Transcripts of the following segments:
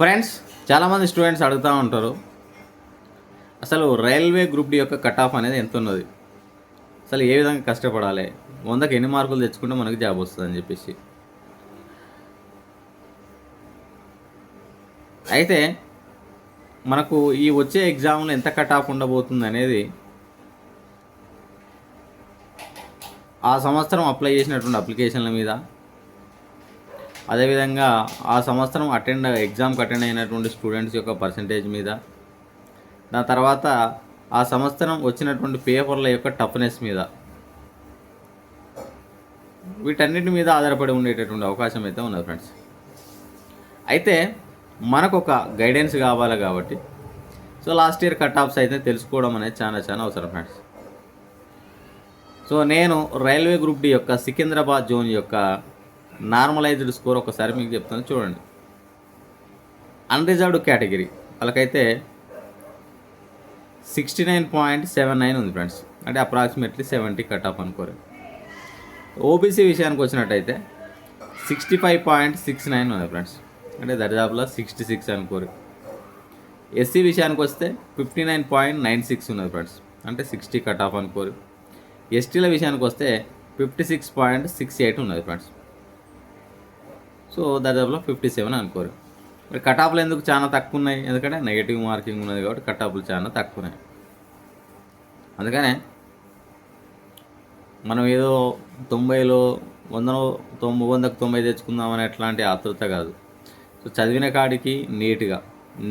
Friends చాలామంది students అడుగుతూ ఉంటారు అసలు రైల్వే గ్రూప్ డి యొక్క కట్ ఆఫ్ అనేది ఎంత ఉన్నది అసలు ఏ విధంగా కష్టపడాలి? వందకి ఎన్ని మార్కులు తెచ్చుకుంటే మనకి జాబ్ వస్తుంది అని చెప్పేసి. అయితే మనకు ఈ వచ్చే ఎగ్జామ్లో ఎంత కట్ ఆఫ్ ఉండబోతుంది అనేది ఆ సంవత్సరం అప్లై చేసినటువంటి అప్లికేషన్ల మీద అదేవిధంగా ఆ సంవత్సరం అటెండ్ ఎగ్జామ్కి అటెండ్ అయినటువంటి స్టూడెంట్స్ యొక్క పర్సంటేజ్ మీద దాని తర్వాత ఆ సంవత్సరం వచ్చినటువంటి పేపర్ల యొక్క టఫ్నెస్ మీద వీటన్నిటి మీద ఆధారపడి ఉండేటటువంటి అవకాశం అయితే ఉన్నది ఫ్రెండ్స్. అయితే మనకు ఒక గైడెన్స్ కావాలి కాబట్టి so last year cut offs అయితే తెలుసుకోవడం అనేది చాలా చాలా అవసరం ఫ్రెండ్స్. సో నేను రైల్వే గ్రూప్ డి యొక్క సికింద్రాబాద్ జోన్ యొక్క నార్మలైజ్డ్ స్కోర్ ఒకసారి మీకు చెప్తాను చూడండి. అన్రిజర్వ్డ్ కేటగిరీ వాళ్ళకైతే sixty nine point seven nine ఉంది ఫ్రెండ్స్ అంటే అప్రాక్సిమేట్లీ సెవెంటీ కట్ ఆఫ్ అనుకోరు. ఓబీసీ విషయానికి వచ్చినట్టయితే sixty five point six nine ఉంది ఫ్రెండ్స్ అంటే దరిదాపులో సిక్స్టీ సిక్స్ అనుకోరు ఎస్సీ విషయానికి వస్తే fifty nine point nine six ఉన్నది ఫ్రెండ్స్ అంటే సిక్స్టీ కట్ ఆఫ్ అనుకోరు. ఎస్టీల విషయానికి వస్తే fifty six point six eight ఉన్నది ఫ్రెండ్స్ సో దాదాపులో ఫిఫ్టీ సెవెన్ అనుకోరు. మరి కటాపులు ఎందుకు చాలా తక్కువ ఉన్నాయి ఎందుకంటే నెగిటివ్ మార్కింగ్ ఉన్నది కాబట్టి కటాపులు చాలా తక్కువ ఉన్నాయి అందుకనే మనం ఏదో తొంభైలో వందలో తొంభై వందకు తొంభై తెచ్చుకుందామని ఎట్లాంటి ఆతృత కాదు. సో చదివిన కాడికి నీట్గా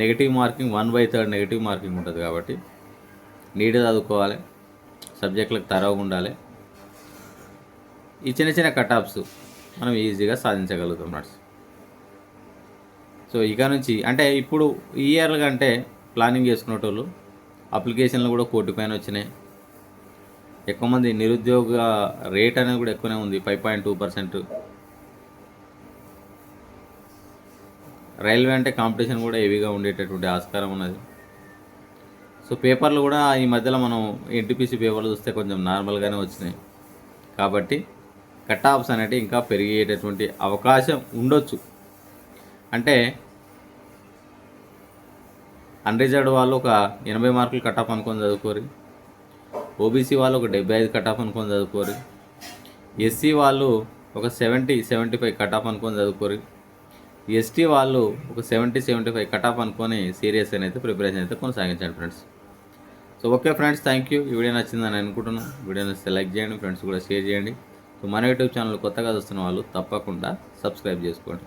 negative marking one by third negative marking ఉంటుంది కాబట్టి నీట్గా చదువుకోవాలి. సబ్జెక్టులకు తరవగా ఉండాలి. ఈ చిన్న చిన్న కటాప్స్ మనం ఈజీగా సాధించగలుగుతాం నట్స్ సో ఇక నుంచి అంటే ఇప్పుడు ఈ ఇయర్ కంటే ప్లానింగ్ చేసుకునేటోళ్ళు అప్లికేషన్లు కూడా కోటి పైన వచ్చినాయి. ఎక్కువ మంది నిరుద్యోగ రేట్ అనేది కూడా ఎక్కువనే ఉంది five point two percent railway అంటే కాంపిటీషన్ కూడా హెవీగా ఉండేటటువంటి ఆస్కారం ఉన్నది. సో పేపర్లు కూడా ఈ మధ్యలో మనం ఎన్టీపీసీ పేపర్లు చూస్తే కొంచెం నార్మల్గానే వచ్చినాయి. కాబట్టి కట్ ఆఫ్స్ అనేవి ఇంకా పెరిగేటటువంటి అవకాశం ఉండొచ్చు. అంటే అన్రిజర్వ్డ్ వాళ్ళు ఒక ఎనభై మార్కులు కట్ ఆఫ్ అనుకొని చదువుకోరు. ఓబీసీ వాళ్ళు ఒక డెబ్బై ఐదు కట్ ఆఫ్ అనుకొని చదువుకోరు. ఎస్సీ వాళ్ళు ఒక seventy seventy five cut off అనుకొని చదువుకోరు. ఎస్టీ వాళ్ళు ఒక seventy seventy five cut off అనుకొని సీరియస్ అయితే ప్రిపరేషన్ అయితే కొనసాగించండి friends. So okay friends thank you ఈ వీడియో నచ్చిందని అనుకుంటున్నాను. వీడియోని సెలెక్ట్ చేయండి ఫ్రెండ్స్ కూడా షేర్ చేయండి. సో మన యూట్యూబ్ ఛానల్ కొత్తగా చూస్తున్న వాళ్ళు తప్పకుండా సబ్స్క్రైబ్ చేసుకోండి.